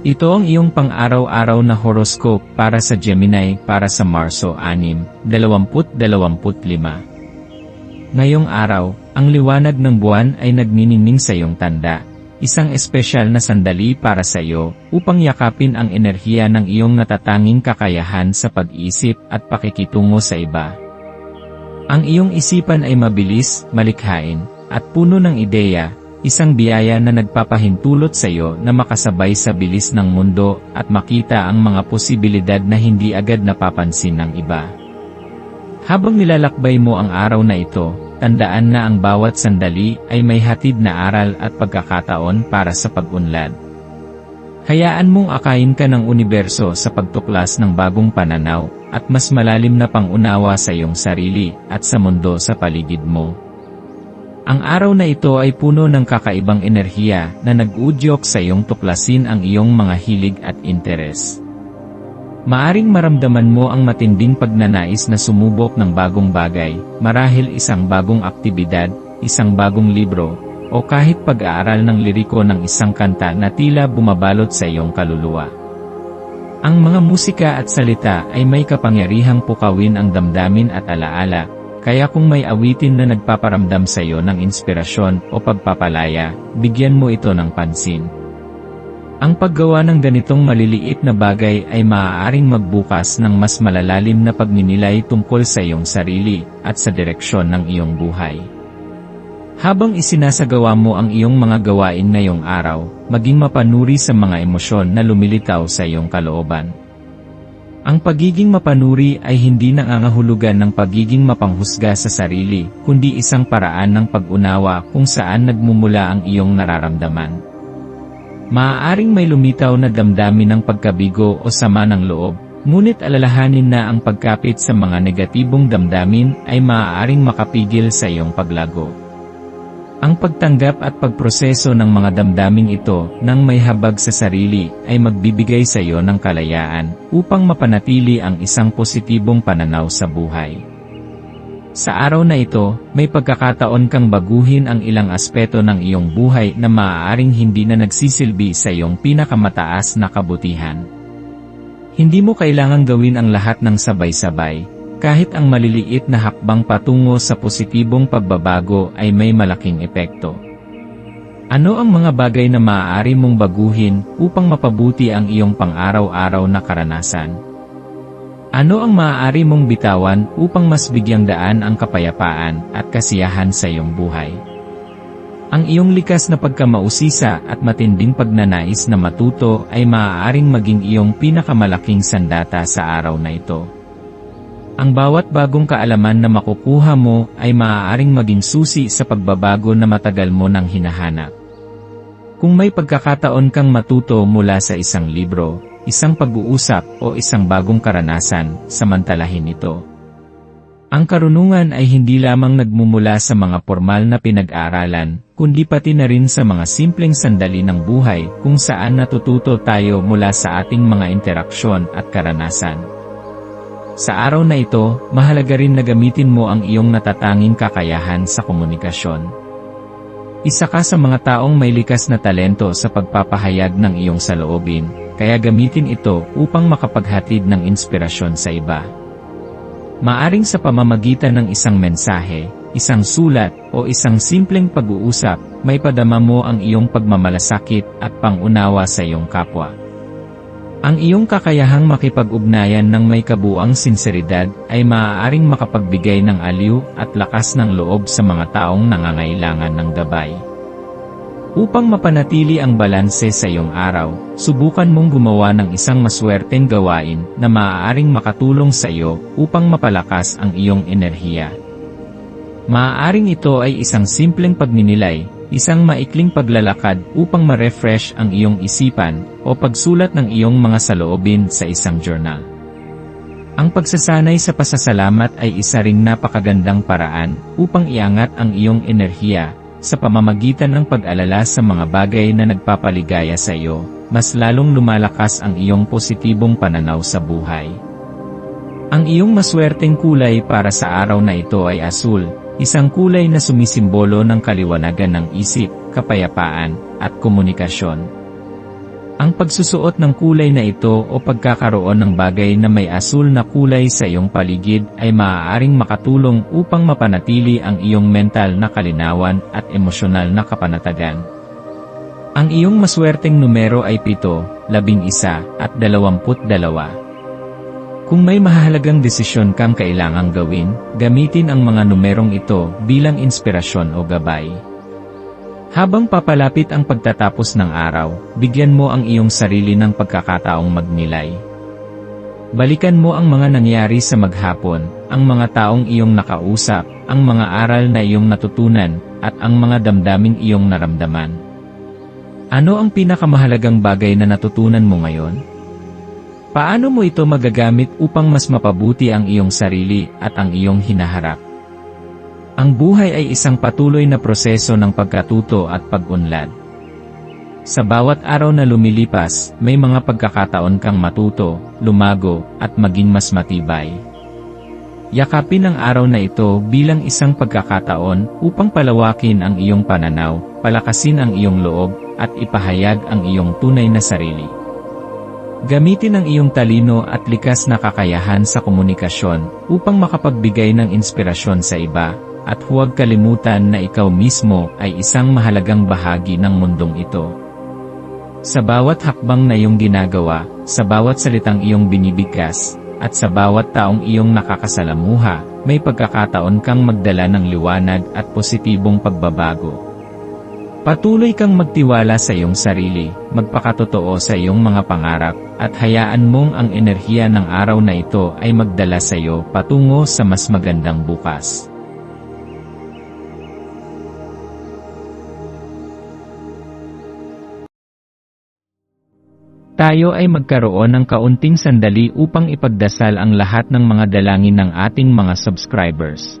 Ito ang iyong pang-araw-araw na horoscope para sa Gemini para sa Marso 6, 2025. Ngayong araw, ang liwanag ng buwan ay nagniningning sa iyong tanda. Isang espesyal na sandali para sa iyo upang yakapin ang enerhiya ng iyong natatanging kakayahan sa pag-isip at pakikitungo sa iba. Ang iyong isipan ay mabilis, malikhain, at puno ng ideya, Isang biyaya na nagpapahintulot sa iyo na makasabay sa bilis ng mundo at makita ang mga posibilidad na hindi agad napapansin ng iba. Habang nilalakbay mo ang araw na ito, tandaan na ang bawat sandali ay may hatid na aral at pagkakataon para sa pag-unlad. Hayaan mong akayin ka ng universo sa pagtuklas ng bagong pananaw at mas malalim na pangunawa sa iyong sarili at sa mundo sa paligid mo. Ang araw na ito ay puno ng kakaibang enerhiya na nag-udyok sa iyong tuklasin ang iyong mga hilig at interes. Maaring maramdaman mo ang matinding pagnanais na sumubok ng bagong bagay, marahil isang bagong aktibidad, isang bagong libro, o kahit pag-aaral ng liriko ng isang kanta na tila bumabalot sa iyong kaluluwa. Ang mga musika at salita ay may kapangyarihang pukawin ang damdamin at alaala, kaya kung may awitin na nagpaparamdam sa iyo ng inspirasyon o pagpapalaya, bigyan mo ito ng pansin. Ang paggawa ng ganitong maliliit na bagay ay maaaring magbukas ng mas malalalim na pagninilay tungkol sa iyong sarili at sa direksyon ng iyong buhay. Habang isinasagawa mo ang iyong mga gawain ngayong araw, maging mapanuri sa mga emosyon na lumilitaw sa iyong kalooban. Ang pagiging mapanuri ay hindi nangangahulugan ng pagiging mapanghusga sa sarili, kundi isang paraan ng pag-unawa kung saan nagmumula ang iyong nararamdaman. Maaaring may lumitaw na damdamin ng pagkabigo o sama ng loob, ngunit alalahanin na ang pagkapit sa mga negatibong damdamin ay maaaring makapigil sa iyong paglago. Ang pagtanggap at pagproseso ng mga damdaming ito nang may habag sa sarili ay magbibigay sa iyo ng kalayaan upang mapanatili ang isang positibong pananaw sa buhay. Sa araw na ito, may pagkakataon kang baguhin ang ilang aspeto ng iyong buhay na maaaring hindi na nagsisilbi sa iyong pinakamataas na kabutihan. Hindi mo kailangang gawin ang lahat ng sabay-sabay, kahit ang maliliit na hakbang patungo sa positibong pagbabago ay may malaking epekto. Ano ang mga bagay na maaari mong baguhin upang mapabuti ang iyong pang-araw-araw na karanasan? Ano ang maaari mong bitawan upang mas bigyang daan ang kapayapaan at kasiyahan sa iyong buhay? Ang iyong likas na pagkamausisa at matinding pagnanais na matuto ay maaaring maging iyong pinakamalaking sandata sa araw na ito. Ang bawat bagong kaalaman na makukuha mo ay maaaring maging susi sa pagbabago na matagal mo nang hinahanap. Kung may pagkakataon kang matuto mula sa isang libro, isang pag-uusap o isang bagong karanasan, samantalahin ito. Ang karunungan ay hindi lamang nagmumula sa mga formal na pinag-aaralan, kundi pati na rin sa mga simpleng sandali ng buhay kung saan natututo tayo mula sa ating mga interaksyon at karanasan. Sa araw na ito, mahalaga rin na gamitin mo ang iyong natatanging kakayahan sa komunikasyon. Isa ka sa mga taong may likas na talento sa pagpapahayag ng iyong saloobin, kaya gamitin ito upang makapaghatid ng inspirasyon sa iba. Maaring sa pamamagitan ng isang mensahe, isang sulat, o isang simpleng pag-uusap, may padama mo ang iyong pagmamalasakit at pangunawa sa iyong kapwa. Ang iyong kakayahang makipag-ugnayan ng may kabuang sinseridad ay maaaring makapagbigay ng aliw at lakas ng loob sa mga taong nangangailangan ng gabay. Upang mapanatili ang balanse sa iyong araw, subukan mong gumawa ng isang maswerteng gawain na maaaring makatulong sa iyo upang mapalakas ang iyong enerhiya. Maaaring ito ay isang simpleng pagninilay, isang maikling paglalakad upang ma-refresh ang iyong isipan o pagsulat ng iyong mga saloobin sa isang journal. Ang pagsasanay sa pasasalamat ay isa ring napakagandang paraan upang iangat ang iyong enerhiya sa pamamagitan ng pag-alala sa mga bagay na nagpapaligaya sa iyo, mas lalong lumalakas ang iyong positibong pananaw sa buhay. Ang iyong maswerteng kulay para sa araw na ito ay asul, isang kulay na sumisimbolo ng kaliwanagan ng isip, kapayapaan, at komunikasyon. Ang pagsusuot ng kulay na ito o pagkakaroon ng bagay na may asul na kulay sa iyong paligid ay maaaring makatulong upang mapanatili ang iyong mental na kalinawan at emosyonal na kapanatagan. Ang iyong maswerteng numero ay 7, 11, at 22. Kung may mahalagang desisyon kang kailangang gawin, gamitin ang mga numerong ito bilang inspirasyon o gabay. Habang papalapit ang pagtatapos ng araw, bigyan mo ang iyong sarili ng pagkakataong magnilay. Balikan mo ang mga nangyari sa maghapon, ang mga taong iyong nakausap, ang mga aral na iyong natutunan, at ang mga damdaming iyong naramdaman. Ano ang pinakamahalagang bagay na natutunan mo ngayon? Paano mo ito magagamit upang mas mapabuti ang iyong sarili at ang iyong hinaharap? Ang buhay ay isang patuloy na proseso ng pagkatuto at pag-unlad. Sa bawat araw na lumilipas, may mga pagkakataon kang matuto, lumago, at maging mas matibay. Yakapin ang araw na ito bilang isang pagkakataon upang palawakin ang iyong pananaw, palakasin ang iyong loob, at ipahayag ang iyong tunay na sarili. Gamitin ang iyong talino at likas na kakayahan sa komunikasyon upang makapagbigay ng inspirasyon sa iba, at huwag kalimutan na ikaw mismo ay isang mahalagang bahagi ng mundong ito. Sa bawat hakbang na iyong ginagawa, sa bawat salitang iyong binibigkas, at sa bawat taong iyong nakakasalamuha, may pagkakataon kang magdala ng liwanag at positibong pagbabago. Patuloy kang magtiwala sa iyong sarili, magpakatotoo sa iyong mga pangarap, at hayaan mong ang enerhiya ng araw na ito ay magdala sa iyo patungo sa mas magandang bukas. Tayo ay magkaroon ng kaunting sandali upang ipagdasal ang lahat ng mga dalangin ng ating mga subscribers,